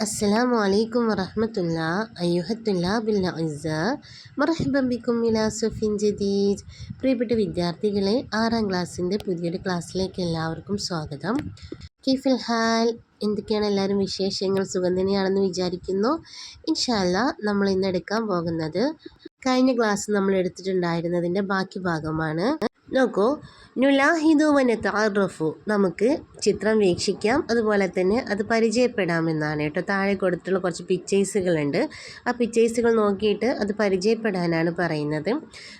السلام عليكم ورحمة الله أيها الطلاب الأعزاء مرحبا بكم إلى صف جديد പ്രിയപ്പെട്ട വിദ്യാർത്ഥികളെ ആറാം ക്ലാസ്സിൻ്റെ പുതിയൊരു ക്ലാസ്സിലേക്ക് എല്ലാവർക്കും സ്വാഗതം കീഫിൽ ഹാൽ എന്തൊക്കെയാണ് എല്ലാവരും വിശേഷങ്ങൾ സുഖം തന്നെയാണെന്ന് വിചാരിക്കുന്നു ഇൻഷാല്ല നമ്മൾ ഇന്ന് എടുക്കാൻ പോകുന്നത് കഴിഞ്ഞ ക്ലാസ് നമ്മൾ എടുത്തിട്ടുണ്ടായിരുന്നതിൻ്റെ ബാക്കി ഭാഗമാണ് നോക്കൂ. നുലാഹിദു വനത്താറഫു നമുക്ക് ചിത്രം വീക്ഷിക്കാം. അതുപോലെ തന്നെ അത് പരിചയപ്പെടാമെന്നാണ് കേട്ടോ. താഴെ കൊടുത്തുള്ള കുറച്ച് പിക്ചേഴ്സുകളുണ്ട് ആ പിക്ചേഴ്സുകൾ നോക്കിയിട്ട് അത് പരിചയപ്പെടാനാണ് പറയുന്നത്.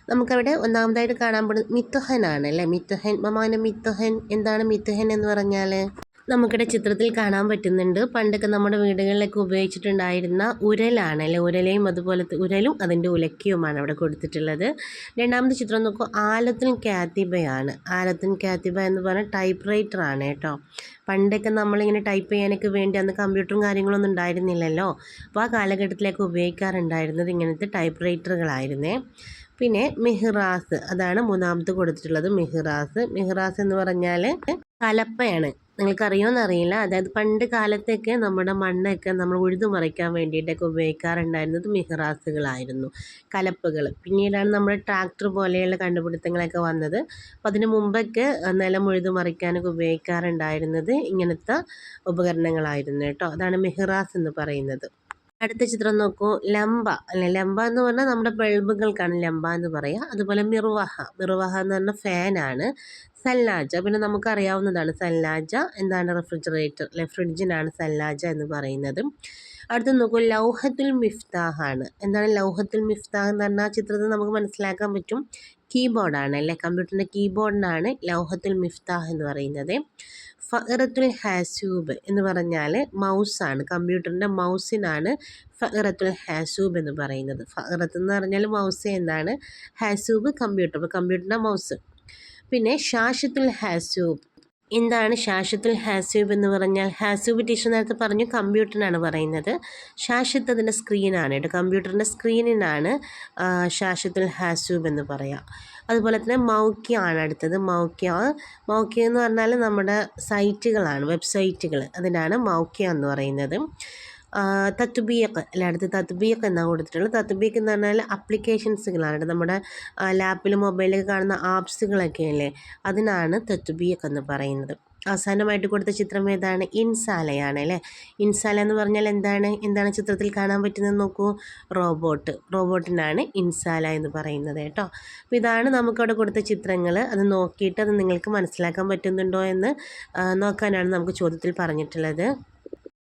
നമുക്കവിടെ ഒന്നാമതായിട്ട് കാണാൻ പോകുന്നത് മിത്തുഹനാണ് അല്ലേ? മിത്തുഹൻ മമാന മിത്തുഹൻ. എന്താണ് മിത്തുഹൻ എന്ന് പറഞ്ഞാൽ നമുക്കിവിടെ ചിത്രത്തിൽ കാണാൻ പറ്റുന്നുണ്ട്. പണ്ടൊക്കെ നമ്മുടെ വീടുകളിലൊക്കെ ഉപയോഗിച്ചിട്ടുണ്ടായിരുന്ന ഉരലാണ് അല്ലെ? ഉരലയും അതുപോലത്തെ ഉരലും അതിന്റെ ഉലക്കിയുമാണ് അവിടെ കൊടുത്തിട്ടുള്ളത്. രണ്ടാമത്തെ ചിത്രം നോക്കൂ. ആലത്തിൻ കാത്തിബയാണ്. ആലത്തിൻ കാത്തിബ എന്ന് പറഞ്ഞാൽ ടൈപ്പ് റൈറ്റർ ആണ് കേട്ടോ. പണ്ടൊക്കെ നമ്മളിങ്ങനെ ടൈപ്പ് ചെയ്യാനൊക്കെ വേണ്ടി അന്ന് കമ്പ്യൂട്ടറും കാര്യങ്ങളൊന്നും ഉണ്ടായിരുന്നില്ലല്ലോ. അപ്പോൾ ആ കാലഘട്ടത്തിലേക്ക് ഉപയോഗിക്കാറുണ്ടായിരുന്നത് ഇങ്ങനത്തെ ടൈപ്പ് റൈറ്ററുകളായിരുന്നേ പിന്നെ മെഹ്റാസ് അതാണ് മൂന്നാമത് കൊടുത്തിട്ടുള്ളത് മെഹ്റാസ്. മെഹ്റാസ് എന്ന് പറഞ്ഞാൽ കലപ്പയാണ്. നിങ്ങൾക്കറിയുമോയെന്ന് അറിയില്ല. അതായത് പണ്ട് കാലത്തൊക്കെ നമ്മുടെ മണ്ണൊക്കെ നമ്മൾ ഉഴുതു മറിക്കാൻ വേണ്ടിയിട്ടൊക്കെ ഉപയോഗിക്കാറുണ്ടായിരുന്നത് മിഹറാസുകളായിരുന്നു കലപ്പുകൾ. പിന്നീടാണ് നമ്മുടെ ട്രാക്ടർ പോലെയുള്ള കണ്ടുപിടുത്തങ്ങളൊക്കെ വന്നത്. അപ്പോൾ അതിന് മുമ്പൊക്കെ നിലം ഉഴുതു മറിക്കാനൊക്കെ ഉപയോഗിക്കാറുണ്ടായിരുന്നത് ഇങ്ങനത്തെ ഉപകരണങ്ങളായിരുന്നു കേട്ടോ. അതാണ് മിഹ്റാസ് എന്ന് പറയുന്നത്. അടുത്ത ചിത്രം നോക്കൂ. ലംബ. അല്ലെ ലംബ എന്ന് പറഞ്ഞാൽ നമ്മുടെ ബൾബുകൾക്കാണ് ലംബ എന്ന് പറയുക അതുപോലെ മിർവഹ മിർവഹ എന്ന് പറഞ്ഞാൽ ഫാനാണ് സല്ലാജ. പിന്നെ നമുക്കറിയാവുന്നതാണ് സല്ലാജ. എന്താണ് റെഫ്രിജറേറ്റർ അല്ലെ ഫ്രിഡ്ജിനാണ് സല്ലാജ എന്ന് പറയുന്നത്. അടുത്ത് നോക്കൂ ലൗഹത്തുൽ മിഫ്താഹാണ്. എന്താണ് ലൗഹത്തുൽ മിഫ്താഹ് എന്ന് പറഞ്ഞാൽ ചിത്രത്തിൽ നമുക്ക് മനസ്സിലാക്കാൻ പറ്റും. കീബോർഡാണ് അല്ലെ? കമ്പ്യൂട്ടറിന്റെ കീബോർഡിനാണ് ലൗഹത്തുൽ മിഫ്താഹ് എന്ന് പറയുന്നത്. ഫഹറത്തുൽ ഹാസൂബ് എന്ന് പറഞ്ഞാൽ മൗസാണ് കമ്പ്യൂട്ടറിന്റെ മൗസിനാണ് ഫഹറത്തുൽ ഹാസൂബ് എന്ന് പറയുന്നത്. ഫഹറത്ത് എന്ന് പറഞ്ഞാൽ മൗസ് എന്നാണ്. ഹാസൂബ് കമ്പ്യൂട്ടർ കമ്പ്യൂട്ടറിന്റെ മൗസ്. പിന്നെ ഷാഷത്തുൽ ഹാസൂബ് എന്താണ് ഷാഷത്തുൽ ഹാസൂബ് എന്ന് പറഞ്ഞാൽ ഹാസൂബ് ടീച്ചർ നേരത്തെ പറഞ്ഞു കമ്പ്യൂട്ടറിനാണ് പറയുന്നത്. ഷാഷത്ത് അതിന്റെ സ്ക്രീനാണ് കേട്ടോ. കമ്പ്യൂട്ടറിന്റെ സ്ക്രീനിനാണ് ഷാഷത്തുൽ ഹാസൂബ് എന്ന് പറയാം. അതുപോലെ തന്നെ മൗക്യ ആണ് അടുത്തത്. മൗക്യ മൗക്യ എന്ന് പറഞ്ഞാൽ നമ്മുടെ സൈറ്റുകളാണ് വെബ്സൈറ്റുകൾ അതിനാണ് മൗക്യ എന്ന് പറയുന്നത്. തത്ബീഖ് അല്ല തത്ബീക്ക് എന്നാണ് കൊടുത്തിട്ടുള്ളത്? തത്ബീക്ക് എന്ന് പറഞ്ഞാൽ അപ്ലിക്കേഷൻസുകളാണ് നമ്മുടെ ലാപ്പിൽ മൊബൈലിൽ കാണുന്ന ആപ്സുകളൊക്കെ അല്ലേ? അതിനാണ് തത്ബീക്ക് എന്ന് പറയുന്നത്. അവസാനമായിട്ട് കൊടുത്ത ചിത്രം ഏതാണ്? ഇൻസാലയാണ് അല്ലേ? ഇൻസാല എന്ന് പറഞ്ഞാൽ എന്താണ്? എന്താണ് ചിത്രത്തിൽ കാണാൻ പറ്റുന്നത് നോക്കൂ? റോബോട്ട് റോബോട്ടിനാണ് ഇൻസാല എന്ന് പറയുന്നത് കേട്ടോ. അപ്പോൾ ഇതാണ് നമുക്കവിടെ കൊടുത്ത ചിത്രങ്ങൾ അത് നോക്കിയിട്ട് അത് നിങ്ങൾക്ക് മനസ്സിലാക്കാൻ പറ്റുന്നുണ്ടോ എന്ന് നോക്കാനാണ് നമുക്ക് ചോദ്യത്തിൽ പറഞ്ഞിട്ടുള്ളത്.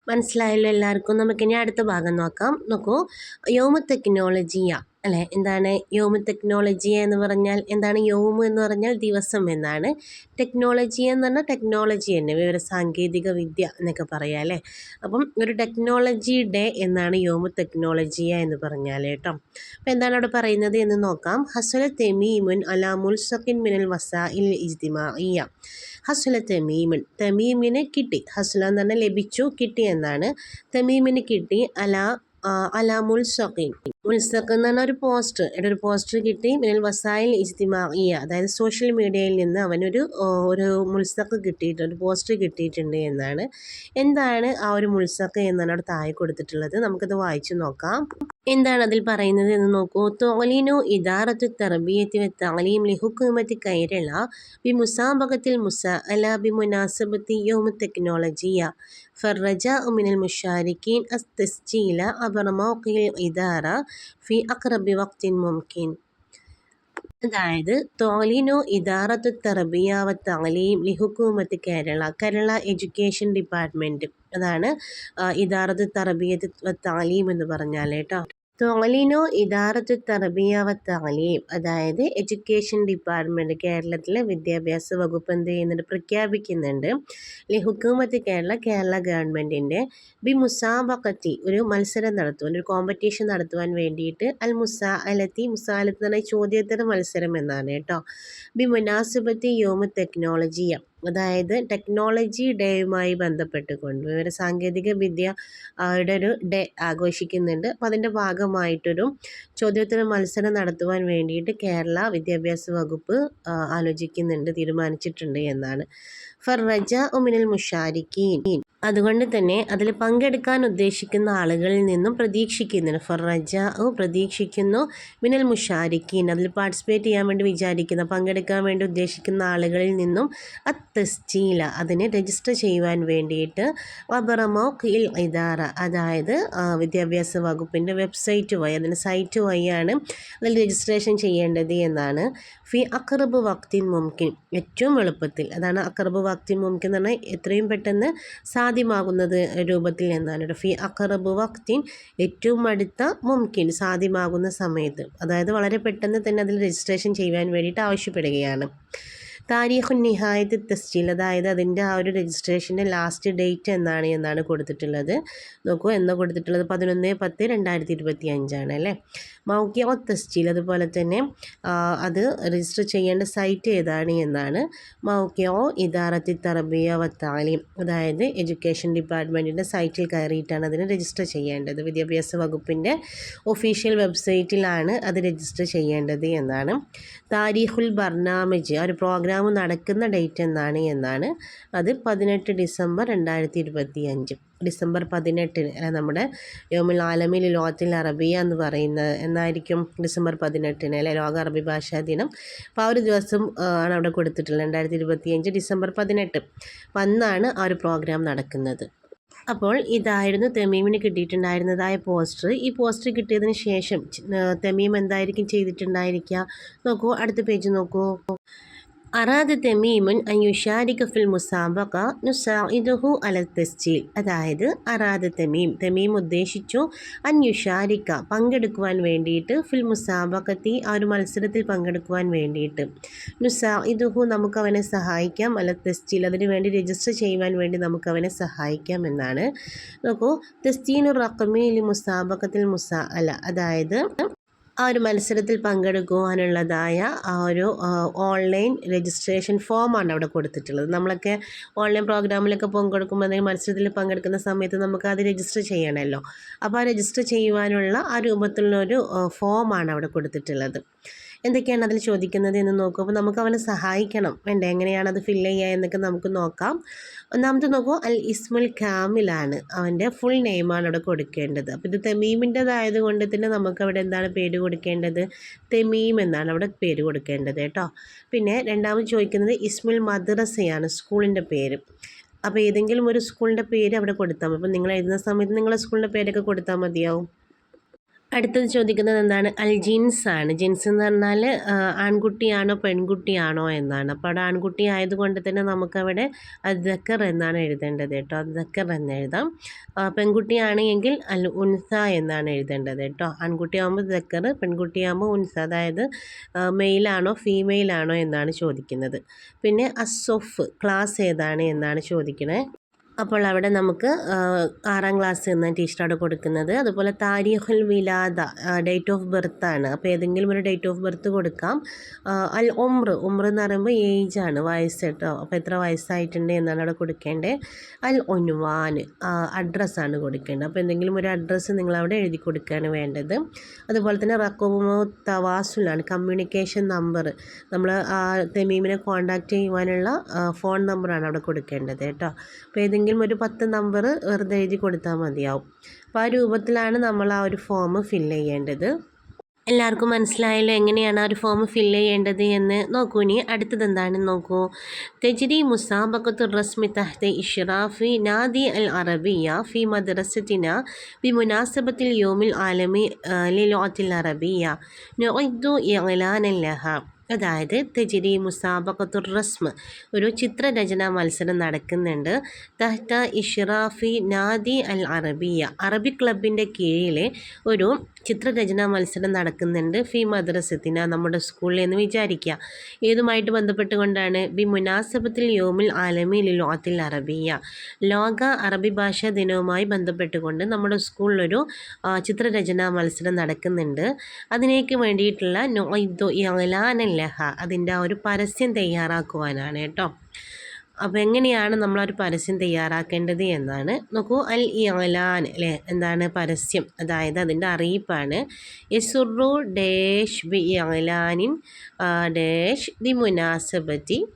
മനസ്സിലായല്ലോ എല്ലാവർക്കും. നമുക്കിനി അടുത്ത ഭാഗം നോക്കാം. നോക്കൂ. യോമ ടെക്നോളജിയ അല്ലേ? എന്താണ് യോമ ടെക്നോളജിയ എന്ന് പറഞ്ഞാൽ എന്താണ്? യോമ എന്ന് പറഞ്ഞാൽ ദിവസം എന്നാണ്. ടെക്നോളജി എന്ന് പറഞ്ഞാൽ ടെക്നോളജി തന്നെ. വിവര സാങ്കേതിക വിദ്യ എന്നൊക്കെ പറയാം അല്ലേ? അപ്പം ഒരു ടെക്നോളജി ഡേ എന്നാണ് യോമ ടെക്നോളജിയ എന്ന് പറഞ്ഞാൽ കേട്ടോ. അപ്പം എന്താണ് അവിടെ പറയുന്നത് എന്ന് നോക്കാം. ഹസുല തെമീമുൻ അലാമുൽ സക്കിൻ മിനൽ വസാ ഇൽ ഇജ്തിമാഇയ. ഹസ്ല തമീമിൻ. തമീമിന് കിട്ടി. ഹസ്ല എന്ന് പറഞ്ഞാൽ ലഭിച്ചു. കിട്ടി എന്നാണ്. തമീമിന് കിട്ടി. അല അല മുൽസഖീൻ. മുൽസഖ് എന്ന് പറഞ്ഞ ഒരു പോസ്റ്റർ. ഒരു പോസ്റ്റർ കിട്ടി. മിനൽ വസായിൽ ഇജ്തിമാഇയ. അതായത് സോഷ്യൽ മീഡിയയിൽ നിന്ന് അവനൊരു ഒരു മുൽസഖ് കിട്ടിയിട്ടുണ്ട് ഒരു പോസ്റ്റർ കിട്ടിയിട്ടുണ്ട് എന്നാണ്. എന്താണ് ആ ഒരു മുൽസഖ് എന്നാണ് അവിടെ താഴെ കൊടുത്തിട്ടുള്ളത്. നമുക്കത് വായിച്ചു നോക്കാം. എന്താണ് അതിൽ പറയുന്നത് എന്ന് നോക്കൂ. തോലിനു ഇദാറത്തു തർബിയത്തി വ താലീം ലിഹുക്കുമത്ത് കൈരള ബി മുസാബകത്തിൽ മുസ അല ബി മുനാസബത്തി യോമ ടെക്നോളജിയ. ഫർറജ ഉമിനൽ മുഷാരിക്കീൻ അസ് തസ്ജീല അബർ മൗക്കിൽ ഇദാറ ഫി അക്രബി വക്തിൻ മുംകിൻ. അതായത് തോലിനു ഇദാറത്തു തർബിയാവ താലീം ലിഹുക്കുമത്ത് കേരള കേരള എഡ്യൂക്കേഷൻ ഡിപ്പാർട്ട്മെന്റ് അതാണ് ഇദാറത്ത് തറബിയത്ത് താലീം എന്ന് പറഞ്ഞാൽ കേട്ടോ. തോലിനോ ഇദാറത്തു തറബിയ വ അതായത് എഡ്യൂക്കേഷൻ ഡിപ്പാർട്ട്മെന്റ് കേരളത്തിലെ വിദ്യാഭ്യാസ വകുപ്പ് എന്ത് ചെയ്യുന്നുണ്ട് പ്രഖ്യാപിക്കുന്നുണ്ട്. അല്ലെ ഹുക്കൂമത്ത് കേരള കേരള ഗവൺമെന്റിന്റെ ബി മുസാബക്കത്തി ഒരു മത്സരം നടത്തുവാൻ ഒരു കോമ്പറ്റീഷൻ നടത്തുവാൻ വേണ്ടിയിട്ട് അൽ മുസാ അലത്തി മുസാലത്ത് എന്ന് പറഞ്ഞാൽ ചോദ്യോത്തര മത്സരം എന്നാണ് കേട്ടോ. ബി മുനാസിബത്തി യോമ ടെക്നോളജിയ. അതായത് ടെക്നോളജി ഡേയുമായി ബന്ധപ്പെട്ടുകൊണ്ട് വിവര സാങ്കേതിക വിദ്യ ഒരു ഡേ ആഘോഷിക്കുന്നുണ്ട്. അപ്പോൾ അതിന്റെ ഭാഗമായിട്ടൊരു ചോദ്യോത്തര മത്സരം നടത്തുവാൻ വേണ്ടിയിട്ട് കേരള വിദ്യാഭ്യാസ വകുപ്പ് ആലോചിക്കുന്നുണ്ട് തീരുമാനിച്ചിട്ടുണ്ട് എന്നാണ്. ഫർ റജ ഒമിനിൽ മുഷാരിക്കീൻ. അതുകൊണ്ട് തന്നെ അതിൽ പങ്കെടുക്കാൻ ഉദ്ദേശിക്കുന്ന ആളുകളിൽ നിന്നും പ്രതീക്ഷിക്കുന്നുണ്ട് ഫറജ പ്രതീക്ഷിക്കുന്നു മിനൽ മുഷാരിക്കീൻ. അതിൽ പാർട്ടിസിപ്പേറ്റ് ചെയ്യാൻ വേണ്ടി വിചാരിക്കുന്ന പങ്കെടുക്കാൻ വേണ്ടി ഉദ്ദേശിക്കുന്ന ആളുകളിൽ നിന്നും അത്തസ്ചീല അതിനെ രജിസ്റ്റർ ചെയ്യുവാൻ വേണ്ടിയിട്ട് വബറമോ ഇൽ ഇദാറ അതായത് വിദ്യാഭ്യാസ വകുപ്പിന്റെ വെബ്സൈറ്റ് വഴി അതിന്റെ സൈറ്റ് വഴിയാണ് അതിൽ രജിസ്ട്രേഷൻ ചെയ്യേണ്ടത് എന്നാണ് ഫി അക്രബ് വക്തിൻ മുംകിൻ. ഏറ്റവും എളുപ്പത്തിൽ. അതാണ് അക്രബ് വക്തിൻ മുംകിൻ എന്ന് പറഞ്ഞാൽ എത്രയും പെട്ടെന്ന് സാധ്യമാകുന്നത് രൂപത്തിൽ എന്നാണ്. ഫി അക്രബ് വക്തിൻ ഏറ്റവും അടുത്ത മുംകിൻ സാധ്യമാകുന്ന സമയത്ത്. അതായത് വളരെ പെട്ടെന്ന് തന്നെ അതിൽ രജിസ്ട്രേഷൻ ചെയ്യാൻ വേണ്ടിയിട്ട് ആവശ്യപ്പെടുകയാണ്. താരീഖു നിഹായത്ത് തസ്ജീൽ അതായത് അതിന്റെ ആ ഒരു രജിസ്ട്രേഷന്റെ ലാസ്റ്റ് ഡേറ്റ് എന്നാണ് എന്നാണ് കൊടുത്തിട്ടുള്ളത്. നോക്കൂ എന്നാ കൊടുത്തിട്ടുള്ളത്? പതിനൊന്ന് പത്ത് രണ്ടായിരത്തി ഇരുപത്തി അഞ്ചാണ് അല്ലേ? മൗക്കിയ തസ്ജീൽ അതുപോലെ തന്നെ അത് രജിസ്റ്റർ ചെയ്യേണ്ട സൈറ്റ് ഏതാണ് എന്നാണ്. മൗക്കിയോ ഇദാറത്തി തറബിയ വത്താലിം അതായത് എഡ്യൂക്കേഷൻ ഡിപ്പാർട്ട്മെന്റിന്റെ സൈറ്റിൽ കയറിയിട്ടാണ് അതിന് രജിസ്റ്റർ ചെയ്യേണ്ടത്. വിദ്യാഭ്യാസ വകുപ്പിന്റെ ഒഫീഷ്യൽ വെബ്സൈറ്റിലാണ് അത് രജിസ്റ്റർ ചെയ്യേണ്ടത് എന്നാണ്. താരീഖുൽ ബർണാമജ് ആ ഒരു പ്രോഗ്രാം പ്രോഗ്രാം നടക്കുന്ന ഡേറ്റ് എന്നാണ് എന്നാണ് അത് പതിനെട്ട് ഡിസംബർ രണ്ടായിരത്തി ഇരുപത്തി അഞ്ച് ഡിസംബർ പതിനെട്ടിന് നമ്മുടെ യോമിൽ ആലമിൽ ലോകത്തിൽ അറബിയ എന്ന് പറയുന്ന എന്നായിരിക്കും ഡിസംബർ പതിനെട്ടിന് അല്ലെ? ലോക അറബി ഭാഷാ ദിനം. അപ്പോൾ ആ ഒരു ദിവസം ആണ് അവിടെ കൊടുത്തിട്ടുള്ളത് രണ്ടായിരത്തി ഇരുപത്തി അഞ്ച് ഡിസംബർ പതിനെട്ട്. വന്നാണ് ആ ഒരു പ്രോഗ്രാം നടക്കുന്നത്. അപ്പോൾ ഇതായിരുന്നു തെമീമിന് കിട്ടിയിട്ടുണ്ടായിരുന്നതായ പോസ്റ്റർ ഈ പോസ്റ്റർ കിട്ടിയതിന് ശേഷം തെമീം എന്തായിരിക്കും ചെയ്തിട്ടുണ്ടായിരിക്കുക? നോക്കൂ അടുത്ത പേജ് നോക്കൂ. അറാദ് തമീമുൻ അയുഷാരിക ഫിൽ മുസാബക നുസാഇദുഹു അല തസ്ജീൽ. അതായത് അറാദ് തമീം തമീം ഉദ്ദേശിച്ചു അന്യുഷാരിക്ക പങ്കെടുക്കുവാൻ വേണ്ടിയിട്ട് ഫിൽ മുസാബക്കത്തി ആ ഒരു മത്സരത്തിൽ പങ്കെടുക്കുവാൻ വേണ്ടിയിട്ട്. നുസാഇദുഹു നമുക്ക് അവനെ സഹായിക്കാം. അല തസ്ജീൽ അതിന് വേണ്ടി രജിസ്റ്റർ ചെയ്യുവാൻ വേണ്ടി നമുക്ക് അവനെ സഹായിക്കാം എന്നാണ്. നോക്കൂ തസ്ജീനു റഖമി മുസാബക്കത്തിൽ മുസാ അല. അതായത് ആ ഒരു മത്സരത്തിൽ പങ്കെടുക്കുവാനുള്ളതായ ആ ഒരു ഓൺലൈൻ രജിസ്ട്രേഷൻ ഫോമാണ് അവിടെ കൊടുത്തിട്ടുള്ളത്. നമ്മളൊക്കെ ഓൺലൈൻ പ്രോഗ്രാമിലൊക്കെ പങ്കെടുക്കുമ്പോൾ എന്തെങ്കിലും മത്സരത്തിൽ പങ്കെടുക്കുന്ന സമയത്ത് നമുക്ക് അത് രജിസ്റ്റർ ചെയ്യണമല്ലോ. അപ്പോൾ ആ രജിസ്റ്റർ ചെയ്യുവാനുള്ള ആ രൂപത്തിലുള്ള രൂപത്തിലുള്ളൊരു ഫോമാണ് അവിടെ കൊടുത്തിട്ടുള്ളത്. എന്തൊക്കെയാണ് അതിൽ ചോദിക്കുന്നത് എന്ന് നോക്കും അപ്പോൾ നമുക്ക് അവനെ സഹായിക്കണം. വേണ്ടേ? എങ്ങനെയാണ് അത് ഫില്ല് ചെയ്യുക എന്നൊക്കെ നമുക്ക് നോക്കാം. ഒന്നാമത്തെ നോക്കൂ അൽ ഇസ്മുൽ കാമിലാണ് അവന്റെ ഫുൾ നെയിമാണ് അവിടെ കൊടുക്കേണ്ടത്. അപ്പോൾ ഇത് തെമീമിന്റെതായത് കൊണ്ട് തന്നെ നമുക്ക് അവിടെ എന്താണ് പേര് കൊടുക്കേണ്ടത്? തെമീം എന്നാണ് അവിടെ പേര് കൊടുക്കേണ്ടത് കേട്ടോ. പിന്നെ രണ്ടാമത് ചോദിക്കുന്നത് ഇസ്മുൽ മദ്രസയാണ് സ്കൂളിന്റെ പേര്. അപ്പോൾ ഏതെങ്കിലും ഒരു സ്കൂളിന്റെ പേര് അവിടെ കൊടുത്താൽ മതി. അപ്പോൾ നിങ്ങൾ എഴുതുന്ന സമയത്ത് നിങ്ങളുടെ സ്കൂളിന്റെ പേരൊക്കെ കൊടുത്താൽ മതിയാവും. അടുത്തത് ചോദിക്കുന്നത് എന്താണ്? അൽ ജീൻസ് ആണ്. ജീൻസ് എന്ന് പറഞ്ഞാൽ ആൺകുട്ടിയാണോ പെൺകുട്ടിയാണോ എന്നാണ്. അപ്പോൾ അവിടെ ആൺകുട്ടി ആയതുകൊണ്ട് തന്നെ നമുക്കവിടെ അദ്ദക്കർ എന്നാണ് എഴുതേണ്ടത് കേട്ടോ. അദ്ദക്കർ എന്ന് എഴുതാം. പെൺകുട്ടിയാണെങ്കിൽ അൽ ഉൻസ എന്നാണ് എഴുതേണ്ടത് കേട്ടോ. ആൺകുട്ടിയാകുമ്പോൾ ദക്കർ പെൺകുട്ടിയാകുമ്പോൾ ഉൻസ. അതായത് മെയിലാണോ ഫീമെയിലാണോ എന്നാണ് ചോദിക്കുന്നത്. പിന്നെ അസൊഫ് ക്ലാസ് ഏതാണ് എന്നാണ് ചോദിക്കണേ. അപ്പോൾ അവിടെ നമുക്ക് ആറാം ക്ലാസ് എന്ന ടീച്ചറാണ് കൊടുക്കുന്നത്. അതുപോലെ താരിഖുൽ വിലാദ ഡേറ്റ് ഓഫ് ബർത്ത് ആണ്. അപ്പോൾ ഏതെങ്കിലും ഒരു ഡേറ്റ് ഓഫ് ബർത്ത് കൊടുക്കാം. അൽ ഉമ്ര ഉമ്ര എന്ന് പറയുമ്പോൾ ഏജ് ആണ് വയസ്സ് കേട്ടോ. അപ്പോൾ എത്ര വയസ്സായിട്ടുണ്ട് എന്നാണ് അവിടെ കൊടുക്കേണ്ടത്. അൽ ഒൻവാൻ അഡ്രസ്സാണ് കൊടുക്കേണ്ടത്. അപ്പോൾ എന്തെങ്കിലും ഒരു അഡ്രസ്സ് നിങ്ങൾ അവിടെ എഴുതി കൊടുക്കുകയാണ് വേണ്ടത്. അതുപോലെ തന്നെ റക്കോമോ തവാസുലാണ് കമ്മ്യൂണിക്കേഷൻ നമ്പർ നമ്മൾ തെമീമിനെ കോൺടാക്റ്റ് ചെയ്യുവാനുള്ള ഫോൺ നമ്പറാണ് അവിടെ കൊടുക്കേണ്ടത് കേട്ടോ. അപ്പോൾ ഏതെങ്കിലും ഏതെങ്കിലും ഒരു പത്ത് നമ്പർ വെറുതെ എഴുതി കൊടുത്താൽ മതിയാവും. അപ്പോൾ ആ രൂപത്തിലാണ് നമ്മൾ ആ ഒരു ഫോം ഫിൽ ചെയ്യേണ്ടത്. എല്ലാവർക്കും മനസ്സിലായല്ലോ എങ്ങനെയാണ് ആ ഒരു ഫോം ഫിൽ ചെയ്യേണ്ടത് എന്ന്. നോക്കൂ ഇനി അടുത്തത് എന്താണെന്ന് നോക്കൂ. തെജിരി മുസാബക്കത്തു റസ്മി തഹ്തെ ഇഷ്റാഫി നാദി അൽ അറബിയ ഫി മദ്രസത്തിന ബി മുനാസബത്തിൽ യോമിൽ ആലമി ലിലോത്തിൽ അറബിയ. നൊയ്ദു ഇലാനല്ലഹ അതായത് തെജിരി മുസാബക്കത്തുർ റസ്മ് ഒരു ചിത്രരചനാ മത്സരം നടക്കുന്നുണ്ട്. തഹ്ത ഇഷ്റാഫി നാദി അൽ അറബിയ. അറബി ക്ലബിന്റെ കീഴിലെ ഒരു ചിത്രരചനാ മത്സരം നടക്കുന്നുണ്ട്. ഫി മദ്രസത്തിന നമ്മുടെ സ്കൂളിൽ എന്ന് വിചാരിക്കുക. ഏതുമായിട്ട് ബന്ധപ്പെട്ടുകൊണ്ടാണ് ബി മുനാസബത്തിൽ യോമിൽ ആലമി ലോത്തിൽ അറബിയ. ലോക അറബി ഭാഷാ ദിനവുമായി ബന്ധപ്പെട്ടുകൊണ്ട് നമ്മുടെ സ്കൂളിലൊരു ചിത്രരചന മത്സരം നടക്കുന്നുണ്ട്. അതിനേക്ക് വേണ്ടിയിട്ടുള്ള നോയ്ദോ ഇലാനല്ലഹ അതിന്റെ ആ ഒരു പരസ്യം തയ്യാറാക്കുവാനാണ് കേട്ടോ. അപ്പോൾ എങ്ങനെയാണ് നമ്മളൊരു പരസ്യം തയ്യാറാക്കേണ്ടത് എന്നാണ്. നോക്കൂ അൽ ഇലാൻ അല്ലേ? എന്താണ് പരസ്യം? അതായത് അതിന്റെ അറിയിപ്പാണ്. യസുറു ഡേഷ് ബി ഇലാനിൻ ഡേഷ് ദി മുനാസബത്തി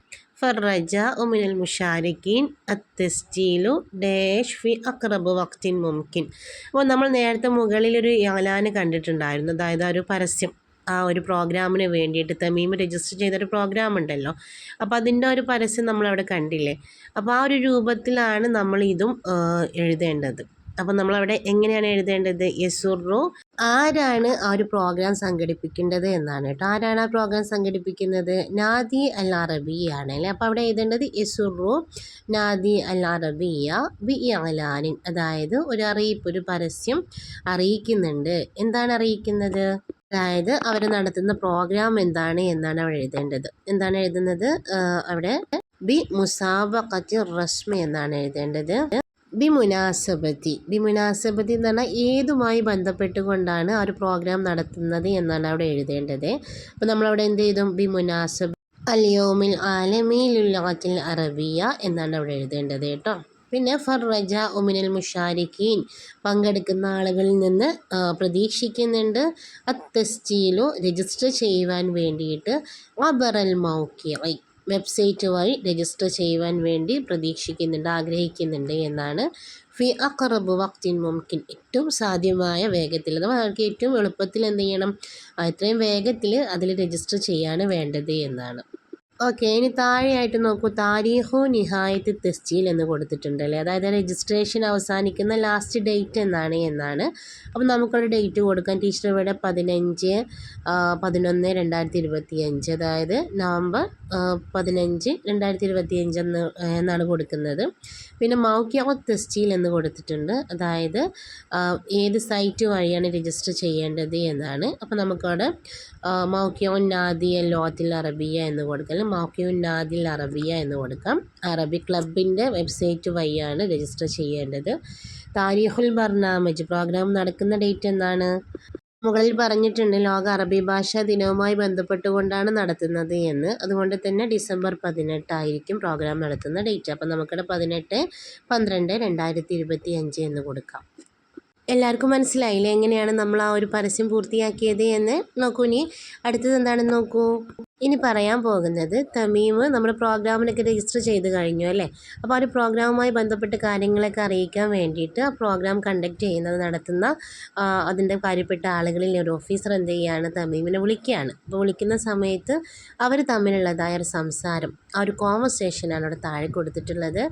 ഫർറജ ഉമിനൽ മുഷാരിക്കീൻ അത്തസ്റ്റീലു ഡേഷ് ഫി അക്രബ് വക്തിൻ മുംകിൻ. അപ്പോൾ നമ്മൾ നേരത്തെ മുകളിലൊരു ഇലാന് കണ്ടിട്ടുണ്ടായിരുന്നു. അതായത് ഒരു പരസ്യം. ആ ഒരു പ്രോഗ്രാമിന് വേണ്ടിയിട്ട് തമീം രജിസ്റ്റർ ചെയ്തൊരു പ്രോഗ്രാം ഉണ്ടല്ലോ. അപ്പോൾ അതിന്റെ ഒരു പരസ്യം നമ്മളവിടെ കണ്ടില്ലേ? അപ്പോൾ ആ ഒരു രൂപത്തിലാണ് നമ്മൾ ഇതും എഴുതേണ്ടത്. അപ്പോൾ നമ്മളവിടെ എങ്ങനെയാണ് എഴുതേണ്ടത്? യെസുറു ആരാണ് ആ ഒരു പ്രോഗ്രാം സംഘടിപ്പിക്കേണ്ടത് എന്നാണ് കേട്ടോ. ആരാണ് ആ പ്രോഗ്രാം സംഘടിപ്പിക്കുന്നത്? നാദി അൽ അറബിയാണ് അല്ലേ അപ്പോൾ അവിടെ എഴുതേണ്ടത് യെസുറു നാദി അൽ അറബിയ ബി അലാനിൻ. അതായത് ഒരു അറിയിപ്പ് ഒരു പരസ്യം അറിയിക്കുന്നുണ്ട്. എന്താണ് അറിയിക്കുന്നത്? അതായത് അവർ നടത്തുന്ന പ്രോഗ്രാം എന്താണ് എന്നാണ് അവിടെ എഴുതേണ്ടത്. എന്താണ് എഴുതുന്നത്? അവിടെ ബി മുസാബത്തി റസ്മി എന്നാണ് എഴുതേണ്ടത്. ബി മുനാസബത്തി. ബി മുനാസബത്തി എന്ന് പറഞ്ഞാൽ ഏതുമായി ബന്ധപ്പെട്ടുകൊണ്ടാണ് ആ ഒരു പ്രോഗ്രാം നടത്തുന്നത് എന്നാണ് അവിടെ എഴുതേണ്ടത്. അപ്പോൾ നമ്മളവിടെ എന്ത് ചെയ്തു ബി മുനാസബ് അലിയോമിൽ ആലമീലുല്ലാത്തിൽ അറബിയ എന്നാണ് അവിടെ എഴുതേണ്ടത് കേട്ടോ. പിന്നെ ഫർറജ ഒമിനൽ മുഷാരിഖീൻ പങ്കെടുക്കുന്ന ആളുകളിൽ നിന്ന് പ്രതീക്ഷിക്കുന്നുണ്ട് അത്തസ്റ്റീലു രജിസ്റ്റർ ചെയ്യുവാൻ വേണ്ടിയിട്ട്. അബറൽ മൗക്കിയായി വെബ്സൈറ്റ് വഴി രജിസ്റ്റർ ചെയ്യുവാൻ വേണ്ടി പ്രതീക്ഷിക്കുന്നുണ്ട് ആഗ്രഹിക്കുന്നുണ്ട് എന്നാണ്. ഫി അക്കറബ് വക്തിൻ മുംകിൻ. ഏറ്റവും സാധ്യമായ വേഗത്തിൽ അത് അവർക്ക് ഏറ്റവും എളുപ്പത്തിൽ എന്ത് ചെയ്യണം? എത്രയും വേഗത്തിൽ അതിൽ രജിസ്റ്റർ ചെയ്യാണ് വേണ്ടത് എന്നാണ്. ഓക്കെ ഇനി താഴെയായിട്ട് നോക്കൂ. താരീഖു നിഹായത്ത് തെസ്ജീൽ എന്ന് കൊടുത്തിട്ടുണ്ട് അല്ലേ? അതായത് രജിസ്ട്രേഷൻ അവസാനിക്കുന്ന ലാസ്റ്റ് ഡേറ്റ് എന്നാണ് എന്നാണ്. അപ്പം നമുക്കൊരു ഡേറ്റ് കൊടുക്കാൻ ടീച്ചർ ഇവിടെ പതിനഞ്ച് പതിനൊന്ന് രണ്ടായിരത്തി ഇരുപത്തി അഞ്ച് അതായത് നവംബർ പതിനഞ്ച് രണ്ടായിരത്തി ഇരുപത്തി അഞ്ച് എന്ന് എന്നാണ് കൊടുക്കുന്നത്. പിന്നെ മൗക്യ തെസ്റ്റീൽ എന്ന് കൊടുത്തിട്ടുണ്ട്. അതായത് ഏത് സൈറ്റ് വഴിയാണ് രജിസ്റ്റർ ചെയ്യേണ്ടത് എന്നാണ്. അപ്പോൾ നമുക്കവിടെ മൗക്യോൻ നാദിയ ലോത്തിൽ അറബിയ എന്ന് കൊടുക്കാം. മൗക്യോൻ നാദിൽ അറബിയ എന്ന് കൊടുക്കാം. അറബി ക്ലബിന്റെ വെബ്സൈറ്റ് വഴിയാണ് രജിസ്റ്റർ ചെയ്യേണ്ടത്. താരിഖുൽ ബർണാമജ് പ്രോഗ്രാം നടക്കുന്ന ഡേറ്റ് എന്നാണ് മുകളിൽ പറഞ്ഞിട്ടുണ്ട് ലോക അറബി ഭാഷാ ദിനവുമായി ബന്ധപ്പെട്ടുകൊണ്ടാണ് നടത്തുന്നത് എന്ന്. അതുകൊണ്ട് തന്നെ ഡിസംബർ പതിനെട്ടായിരിക്കും പ്രോഗ്രാം നടത്തുന്ന ഡേറ്റ്. അപ്പം നമുക്കിവിടെ പതിനെട്ട് പന്ത്രണ്ട് രണ്ടായിരത്തി ഇരുപത്തി അഞ്ച് എന്ന് കൊടുക്കാം. എല്ലാവർക്കും മനസ്സിലായില്ലേ? എങ്ങനെയാണ് നമ്മൾ ആ ഒരു പരസ്യം പൂർത്തിയാക്കിയത് എന്ന്? നോക്കൂ ഇനി അടുത്തത് എന്താണെന്ന് നോക്കൂ. ഇനി പറയാൻ പോകുന്നത് തമീം നമ്മുടെ പ്രോഗ്രാമിനൊക്കെ രജിസ്റ്റർ ചെയ്ത് കഴിഞ്ഞു അല്ലേ? അപ്പോൾ ആ ഒരു പ്രോഗ്രാമുമായി ബന്ധപ്പെട്ട് കാര്യങ്ങളൊക്കെ അറിയിക്കാൻ വേണ്ടിയിട്ട് ആ പ്രോഗ്രാം കണ്ടക്ട് ചെയ്യുന്നത് നടത്തുന്ന അതിന്റെ കാര്യപ്പെട്ട ആളുകളിൽ ഒരു ഓഫീസർ എന്ത് ചെയ്യുകയാണ് തമീമിനെ വിളിക്കുകയാണ്. അപ്പോൾ വിളിക്കുന്ന സമയത്ത് അവർ തമ്മിലുള്ളതായ ഒരു സംസാരം ആ ഒരു കോൺവെർസേഷനാണ് അവിടെ താഴെ കൊടുത്തിട്ടുള്ളത്.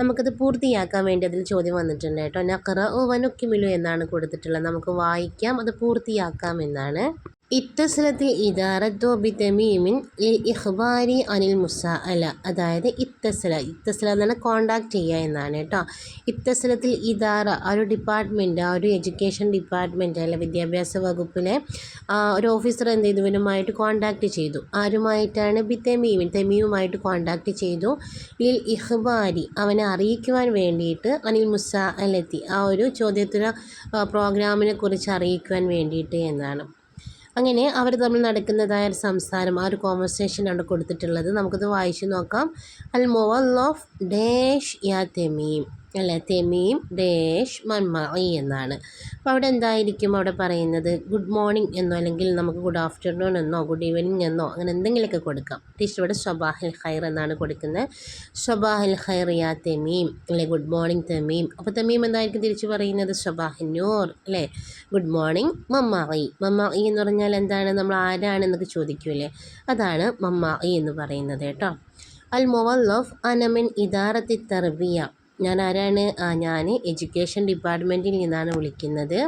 നമുക്കത് പൂർത്തിയാക്കാൻ വേണ്ടി അതിൽ ചോദ്യം വന്നിട്ടുണ്ട് കേട്ടോ. നക്കറ ഓ വനുക്കിമിലു എന്നാണ് കൊടുത്തിട്ടുള്ളത്. നമുക്ക് വായിക്കാം അത് പൂർത്തിയാക്കാം എന്നാണ്. ഇത്തസലത്തിൽ ഇദാറത്തോ ബിതമീമിൻ ലിൽ ഇഖ്ബാരി അനിൽ മുസാഅല. അതായത് ഇത്തസല. ഇത്തസല എന്ന് പറഞ്ഞാൽ കോണ്ടാക്ട് ചെയ്യുക എന്നാണ് കേട്ടോ. ഇത്തസലത്തിൽ ഇദാറ ആ ഒരു ഡിപ്പാർട്ട്മെന്റ് ആ ഒരു എഡ്യൂക്കേഷൻ ഡിപ്പാർട്ട്മെന്റ് അല്ല വിദ്യാഭ്യാസ വകുപ്പിലെ ഒരു ഓഫീസർ എന്ത് ചെയ്തു? കോണ്ടാക്ട് ചെയ്തു. ആരുമായിട്ടാണ്? ബി തെമീമിൻ തെമീമുമായിട്ട് കോണ്ടാക്ട് ചെയ്തു. ലിൽ ഇഖ്ബാരി അവനെ അറിയിക്കുവാൻ വേണ്ടിയിട്ട് അനിൽ മുസ അലത്തി ആ ഒരു ചോദ്യോത്തര പ്രോഗ്രാമിനെ കുറിച്ച് അറിയിക്കുവാൻ വേണ്ടിയിട്ട് എന്നാണ്. അങ്ങനെ അവർ തമ്മിൽ നടക്കുന്നതായ ഒരു സംസാരം ആ ഒരു കോൺവെർസേഷനാണ് കൊടുത്തിട്ടുള്ളത്. നമുക്കത് വായിച്ചു നോക്കാം. അൽ മോവല്ലോഫ് ഡേഷ് യാ തെമീം. അല്ലേ? തെമീം ഡേഷ് മന്മായി എന്നാണ്. അപ്പോൾ അവിടെ എന്തായിരിക്കും അവിടെ പറയുന്നത്? ഗുഡ് മോർണിംഗ് എന്നോ അല്ലെങ്കിൽ നമുക്ക് ഗുഡ് ആഫ്റ്റർനൂൺ എന്നോ ഗുഡ് ഈവനിങ് എന്നോ അങ്ങനെ എന്തെങ്കിലുമൊക്കെ കൊടുക്കാം. ടീച്ചർ ഇവിടെ ഷബാഹിൽ ഖൈർ എന്നാണ് കൊടുക്കുന്നത്. ഷബാഹിൽ ഖൈർ യാ തെമീം അല്ലെ? Good morning Tamim. അപ്പോൾ തെമീം എന്തായിരിക്കും തിരിച്ച് പറയുന്നത്? ഷബാഹിൻ നൂർ അല്ലേ? ഗുഡ് മോർണിംഗ് മമ്മായി മമ്മായി എന്ന് പറഞ്ഞാൽ എന്താണ്? നമ്മൾ ആരാണെന്നൊക്കെ ചോദിക്കൂലേ? അതാണ് മമ്മായി എന്ന് പറയുന്നത് കേട്ടോ. അൽ മൊവല്ലോഫ് അനമിൻ ഇദാറത്തി തർബിയ. ഞാൻ ആരാണ് ആ ഞാൻ എഡ്യൂക്കേഷൻ ഡിപ്പാർട്ട്മെന്റിൽ നിന്നാണ് വിളിക്കുന്നത്.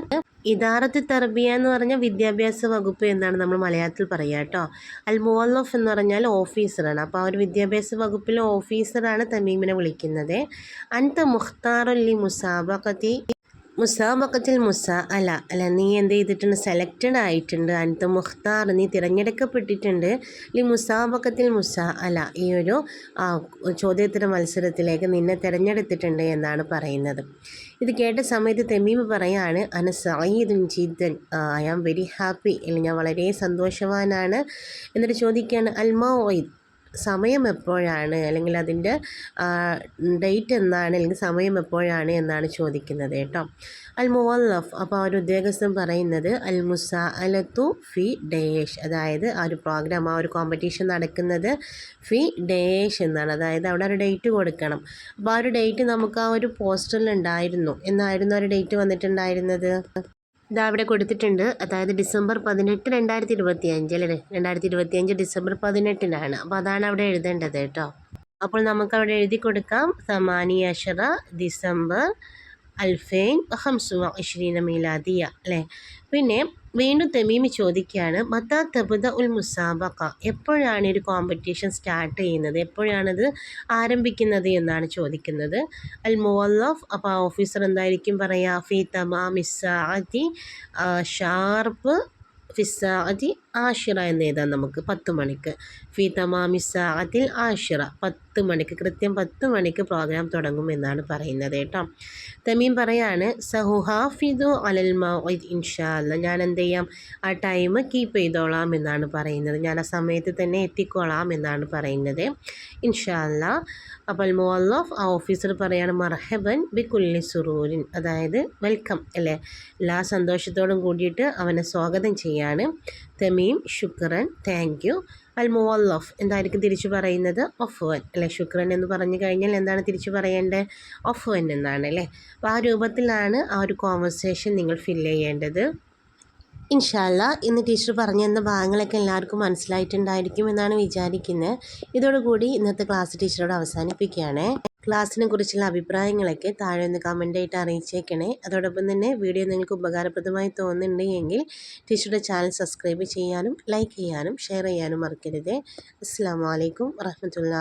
ഇദാറത്ത് തർബിയ എന്ന് പറഞ്ഞാൽ വിദ്യാഭ്യാസ വകുപ്പ് എന്നാണ് നമ്മൾ മലയാളത്തിൽ പറയുക കേട്ടോ അൽ മുവല്ലഫ് എന്ന് പറഞ്ഞാൽ ഓഫീസറാണ് അപ്പോൾ ആ ഒരു വിദ്യാഭ്യാസ വകുപ്പിലെ ഓഫീസറാണ് തമീമിനെ വിളിക്കുന്നത്. അൻത മുഖ്താറുല്ലി മുസാബക്കത്തി മുസാബക്കത്തിൽ മുസ അല അല്ല നീ എന്ത് ചെയ്തിട്ടുണ്ട്? സെലക്റ്റഡ് ആയിട്ടുണ്ട്. അനത്ത് മുഖ്താർ നീ തിരഞ്ഞെടുക്കപ്പെട്ടിട്ടുണ്ട്. അല്ലെങ്കിൽ മുസാബക്കത്തിൽ മുസ അല ഈ ഒരു ചോദ്യോത്തര മത്സരത്തിലേക്ക് നിന്നെ തിരഞ്ഞെടുത്തിട്ടുണ്ട് എന്നാണ് പറയുന്നത്. ഇത് കേട്ട സമയത്ത് തെമീമ് പറയാണ് അന സായിദുൻ ജീദൻ ഐ ആം വെരി ഹാപ്പി. അല്ലെങ്കിൽ ഞാൻ വളരെ സന്തോഷവാനാണ്. എന്നിട്ട് ചോദിക്കുകയാണ് അൽമോയിദ് സമയം എപ്പോഴാണ്? അല്ലെങ്കിൽ അതിന്റെ ഡേറ്റ് എന്നാണ് അല്ലെങ്കിൽ സമയം എപ്പോഴാണ് എന്നാണ് ചോദിക്കുന്നത് കേട്ടോ. അൽ മുവല്ലഫ് അപ്പോൾ ആ ഒരു ഉദ്യോഗസ്ഥൻ പറയുന്നത് അൽ മുസ അലത്തു ഫി ഡേഷ് അതായത് ആ ഒരു പ്രോഗ്രാം ആ ഒരു കോമ്പറ്റീഷൻ നടക്കുന്നത് ഫി ഡേഷ് എന്നാണ്. അതായത് അവിടെ ഒരു ഡേറ്റ് കൊടുക്കണം. അപ്പോൾ ആ ഒരു ഡേറ്റ് നമുക്ക് ആ ഒരു പോസ്റ്ററിൽ ഉണ്ടായിരുന്നു. എന്നായിരുന്നു ആ ഒരു ഡേറ്റ് വന്നിട്ടുണ്ടായിരുന്നത്? ഇതാ അവിടെ കൊടുത്തിട്ടുണ്ട്. അതായത് ഡിസംബർ പതിനെട്ട് രണ്ടായിരത്തി ഇരുപത്തി അഞ്ച് അല്ലേ? രണ്ടായിരത്തി ഇരുപത്തി അഞ്ച് ഡിസംബർ പതിനെട്ടിനാണ്. അപ്പോൾ അതാണ് അവിടെ എഴുതേണ്ടത് കേട്ടോ. അപ്പോൾ നമുക്ക് അവിടെ എഴുതി കൊടുക്കാം. സമാനി അഷറ ഡിസംബർ അൽഫൈൻ ഹംസുവ ഇഷ്രീന മീലാദിയ അല്ലേ? പിന്നെ വീണ്ടും തെമീമി ചോദിക്കുകയാണ് മത്താ തബുദ ഉൽ മുസാബക്ക എപ്പോഴാണ് ഒരു കോമ്പറ്റീഷൻ സ്റ്റാർട്ട് ചെയ്യുന്നത്? എപ്പോഴാണത് ആരംഭിക്കുന്നത് എന്നാണ് ചോദിക്കുന്നത്. അൽ മുവല്ലഫ് അപ്പോൾ ഓഫീസർ എന്തായിരിക്കും പറയുക ഫി തമാ മിസ്സാഅത്തി ഷാർപ്പ് ഫിസാഅതി ആഷിറ എന്ന് എഴുതാം നമുക്ക് പത്ത് മണിക്ക്. ഫി തമാമി സാഅത്തിൽ ആഷിറ പത്ത് മണിക്ക് കൃത്യം പത്ത് മണിക്ക് പ്രോഗ്രാം തുടങ്ങും എന്നാണ് പറയുന്നത് കേട്ടോ. തമീം പറയാണ് സഹുഹാഫിദു അലൽ മൗഇദ് ഇൻഷാല്ല ഞാൻ എന്ത് ചെയ്യാം? ആ ടൈം കീപ്പ് ചെയ്തോളാം എന്നാണ് പറയുന്നത്. ഞാൻ ആ സമയത്ത് തന്നെ എത്തിക്കോളാം എന്നാണ് പറയുന്നത്. ഇൻഷാ ഇൻഷാല്ല അപ്പോൾ മുവല്ലഫ് ആ ഓഫീസർ പറയാണ് മർഹബൻ ബി കുല്ലി സുറൂരിൻ. അതായത് വെൽക്കം അല്ലേ? എല്ലാ സന്തോഷത്തോടും കൂടിയിട്ട് അവനെ സ്വാഗതം ചെയ്യാണ്. തമീം ശുക്രൻ താങ്ക് അൽ മുവല്ലഫ് എന്തായിരിക്കും തിരിച്ചു പറയുന്നത്? ഒഫുവൻ അല്ലെ? ശുക്രൻ എന്ന് പറഞ്ഞു കഴിഞ്ഞാൽ എന്താണ് തിരിച്ചു പറയേണ്ടത് ഒഫുവൻ എന്നാണ് അല്ലേ? അപ്പോൾ ആ രൂപത്തിലാണ് ആ ഒരു കോൺവെർസേഷൻ നിങ്ങൾ ഫില്ല് ചെയ്യേണ്ടത്. ഇൻഷാല്ല ഇന്ന് ടീച്ചർ പറഞ്ഞു തന്ന ഭാഗങ്ങളൊക്കെ എല്ലാവർക്കും മനസ്സിലായിട്ടുണ്ടായിരിക്കും എന്നാണ് വിചാരിക്കുന്നത് ഇതോടുകൂടി ഇന്നത്തെ ക്ലാസ് ടീച്ചറോട് അവസാനിപ്പിക്കുകയാണ്. ക്ലാസ്സിനെ കുറിച്ചുള്ള അഭിപ്രായങ്ങളൊക്കെ താഴെ ഒന്ന് കമന്റായിട്ട് അറിയിച്ചേക്കണേ. അതോടൊപ്പം തന്നെ വീഡിയോ നിങ്ങൾക്ക് ഉപകാരപ്രദമായി തോന്നുന്നുണ്ടെങ്കിൽ ടീച്ചറുടെ ചാനൽ സബ്സ്ക്രൈബ് ചെയ്യാനും ലൈക്ക് ചെയ്യാനും ഷെയർ ചെയ്യാനും മറക്കരുത്. അസ്സാം വലൈക്കും വറഹമത്തുള്ള